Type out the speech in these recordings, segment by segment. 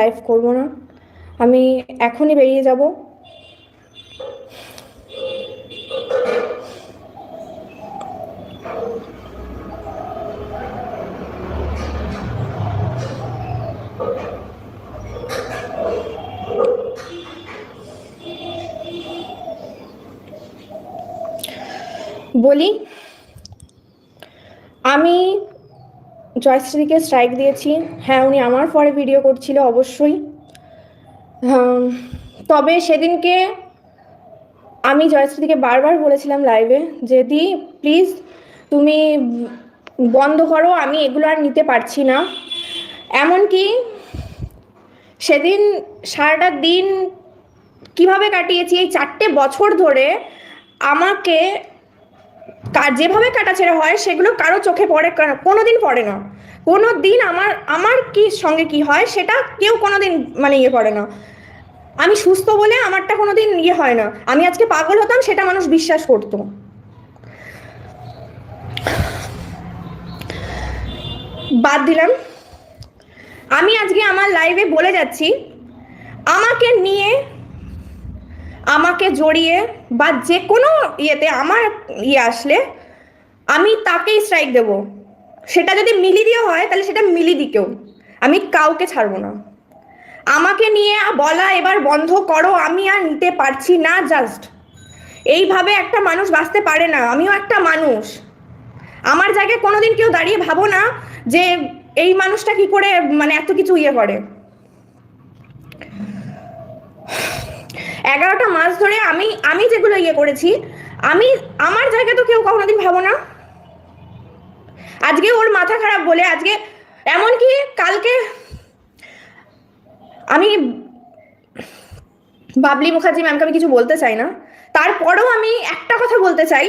Live করব না। আমি এখনই বেরিয়ে যাব। বলি আমি জয়শ্রীকে স্ট্রাইক দিয়েছি। হ্যাঁ উনি আমার পরে ভিডিও করছিল, অবশ্যই। তবে সেদিনকে আমি জয়শ্রীকে বারবার বলেছিলাম লাইভে যে, দি প্লিজ তুমি বন্ধ করো, আমি এগুলো আর নিতে পারছি না। এমনকি সেদিন সারাটা দিন কীভাবে কাটিয়েছি, এই চারটে বছর ধরে আমাকে যেভাবে কাটাছেড়া হয়, সেগুলো কারও চোখে পড়ে কোনোদিন পড়ে না। কোনো দিন আমার আমার কি সঙ্গে কি হয়, সেটা কেউ কোনোদিন মানে ইয়ে করে না। আমি সুস্থ বলে আমারটা কোনোদিন ইয়ে হয় না। আমি আজকে পাগল হতাম, সেটা মানুষ বিশ্বাস করতো। বাদ দিলাম। আমি আজকে আমার লাইভে বলে যাচ্ছি, আমাকে নিয়ে আমাকে জড়িয়ে বা যে কোনো ইয়েতে আমার ইয়ে আসলে আমি তাকেই স্ট্রাইক দেব। সেটা যদি মিলি দিয়ে হয়, তাহলে সেটা মিলি দিকেও। আমি কাউকে ছাড়বো না। আমাকে নিয়ে বলা এবার বন্ধ করো, আমি আর নিতে পারছি না জাস্ট এইভাবে একটা মানুষ বাঁচতে পারে না। আমিও একটা মানুষ। আমার জায়গায় কোনোদিন কেউ দাঁড়িয়ে ভাবো না যে এই মানুষটা কি করে মানে এত কিছু ইয়ে করে। এগারোটা মাস ধরে আমি আমি যেগুলো ইয়ে করেছি, আমি, আমার জায়গায় তো কেউ কোনোদিন ভাবো না। আজকে ওর মাথা খারাপ বলে, আজকে এমনকি কালকে আমি বাবলি মুখার্জি ম্যামকে আমি কিছু বলতে চাই না। তারপরেও আমি একটা কথা বলতে চাই,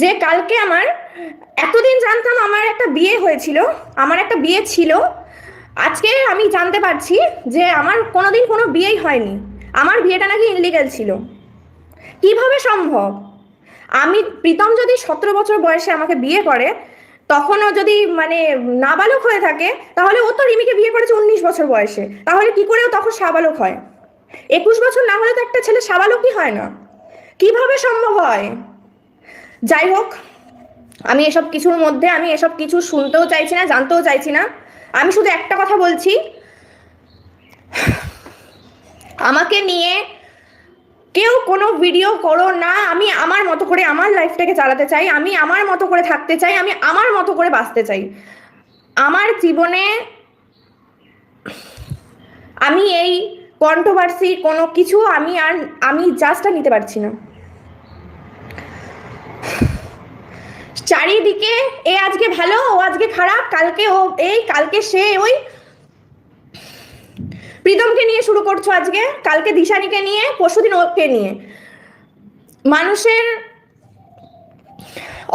যে কালকে আমার এতদিন জানতাম আমার একটা বিয়ে হয়েছিল, আমার একটা বিয়ে ছিল। আজকে আমি জানতে পারছি যে আমার কোনোদিন কোনো বিয়েই হয়নি। আমার বিয়েটা নাকি ইনলিগাল ছিল। কীভাবে সম্ভব? আমি, প্রীতম যদি সতেরো বছর বয়সে আমাকে বিয়ে করে, তখনও যদি মানে নাবালক হয়ে থাকে, তাহলে ও তো রিমিকে বিয়ে করেছে উনিশ বছর বয়সে। তাহলে কি ও তখন সাবালক হয়? একুশ বছর না হলে তো একটা ছেলে সাবালকই হয় না। কীভাবে সম্ভব হয়? যাই হোক, আমি এসব কিছুর মধ্যে, আমি এসব কিছু শুনতেও চাইছি না, জানতেও চাইছি না। আমি শুধু একটা কথা বলছি। আমাকে নিয়ে কেউ কোনো ভিডিও করো না। আমি আমার মতো করে আমার লাইফটাকে চালাতে চাই। আমি আমার মতো করে থাকতে চাই। আমি আমার মতো করে বাঁচতে চাই। আমার জীবনে আমি এই কন্ট্রোভার্সি কোনো কিছু আমি আর আমি জাস্টটা নিতে পারছি না। চারিদিকে, এ আজকে ভালো, ও আজকে খারাপ, কালকে ও এই, কালকে সে ওই প্রীতমকে নিয়ে শুরু করছ আজকে? কালকে দিশানিকে নিয়ে, পরশুদিন ওকে নিয়ে। মানুষের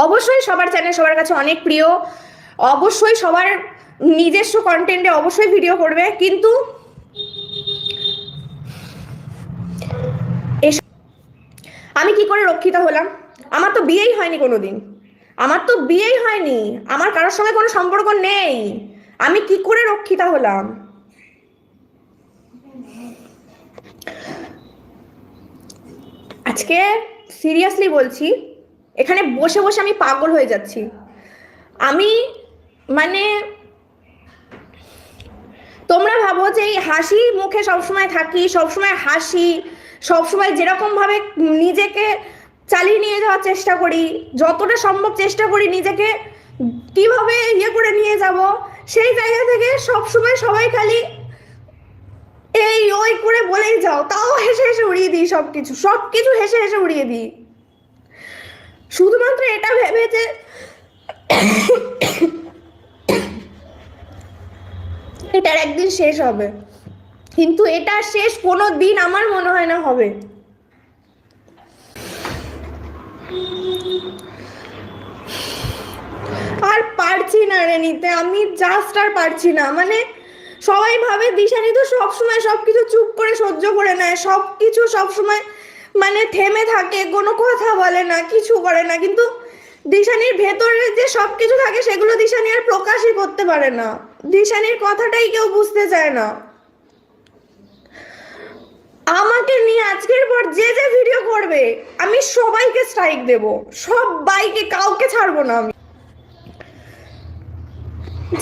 অবশ্যই সবার চ্যানেল সবার কাছে অনেক প্রিয়। অবশ্যই সবার নিজস্ব কন্টেন্টে অবশ্যই ভিডিও করবে, কিন্তু আমি কি করে রক্ষিত হলাম? আমার তো বিয়েই হয়নি কোনোদিন। আমার তো বিয়েই হয়নি। আমার কারোর সঙ্গে কোনো সম্পর্ক নেই। আমি কি করে রক্ষিতা হলাম? আজকে সিরিয়াসলি বলছি, এখানে বসে বসে আমি পাগল হয়ে যাচ্ছি। আমি মানে তোমরা ভাবো যে এই হাসি মুখে সবসময় থাকি, সবসময় হাসি, সবসময় যেরকম ভাবে নিজেকে চালিয়ে নিয়ে যাওয়ার চেষ্টা করি, যতটা সম্ভব চেষ্টা করি নিজেকে কীভাবে ইয়ে করে নিয়ে যাব, সেই জায়গা থেকে সবসময় সবাই খালি ওই করে বলেই যাও, তাও হেসে হেসে উড়িয়ে দিই সব কিছু সব কিছু হেসে হেসে উড়িয়ে দিই। শুধুমাত্র এটা ভেবে যে এটার একদিন শেষ হবে। কিন্তু এটা শেষ কোনো দিন আমার মনে হয় না হবে। আর পারছি না রে নিতে, আমি জাস্ট আর পারছি না। মানে সবাই ভাবে দিশানি তো সবসময় সবকিছু চুপ করে সহ্য করে নেয় সব কিছু সবসময় মানে থেমে থাকে, কোনো কথা বলে না, কিছু করে না। কিন্তু দিশানির ভেতরে যে সব কিছু থাকে, সেগুলো দিশানি আর প্রকাশই করতে পারে না। দিশানির কথাটাই কেউ বুঝতে চায় না। আমাকে নিয়ে আজকের পর যে যে ভিডিও করবে, আমি সবাইকে স্ট্রাইক দেব। সবাইকে, কাউকে ছাড়বো না আমি।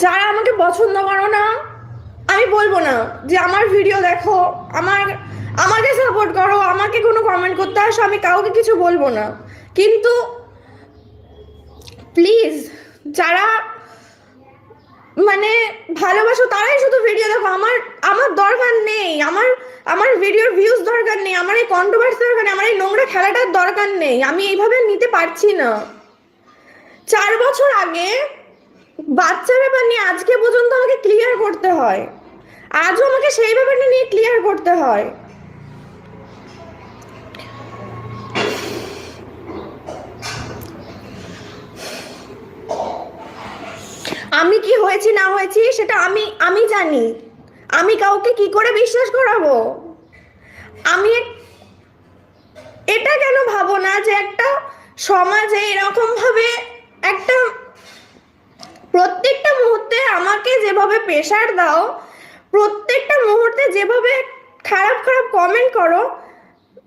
যারা আমাকে পছন্দ করো না আমি বলব না যে আমার ভিডিও দেখো, আমার, আমাকে সাপোর্ট করো, আমাকে কোনো কমেন্ট করতে আসো, আমি কাউকে কিছু বলব না। কিন্তু প্লিজ যারা মানে ভালোবাসো, তারাই শুধু ভিডিও দেখো। আমার আমার দরকার নেই। আমার আমার ভিডিওর ভিউজ দরকার নেই। আমার এই কন্ট্রোভার্সি দরকার নেই। আমার এই নোংরা খেলাটার দরকার নেই। আমি এইভাবে নিতে পারছি না। চার বছর আগে বাচ্চা ব্যাপার নিয়ে আজকে পর্যন্ত আমাকে ক্লিয়ার করতে হয়। আজও আমাকে সেই ব্যাপারটা নিয়ে ক্লিয়ার করতে হয়। আমি কি হয়েছি, না হয়েছি, সেটা আমি আমি জানি। আমি কাউকে কি করে বিশ্বাস করাবো? আমি এটা কেন ভাবো না যে একটা সমাজে এরকম ভাবে একটা প্রত্যেকটা মুহূর্তে আমাকে যেভাবে প্রেশার দাও প্রত্যেকটা মুহূর্তে যেভাবে খারাপ খারাপ কমেন্ট করো,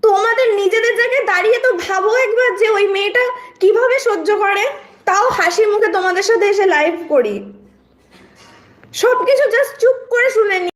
তোমাদের নিজেদের জায়গায় দাঁড়িয়ে তো ভাবো একবার যে ওই মেয়েটা কীভাবে সহ্য করে, তাও হাসি মুখে তোমাদের সাথে এসে লাইভ করি। সবকিছু জাস্ট চুপ করে শুনে নি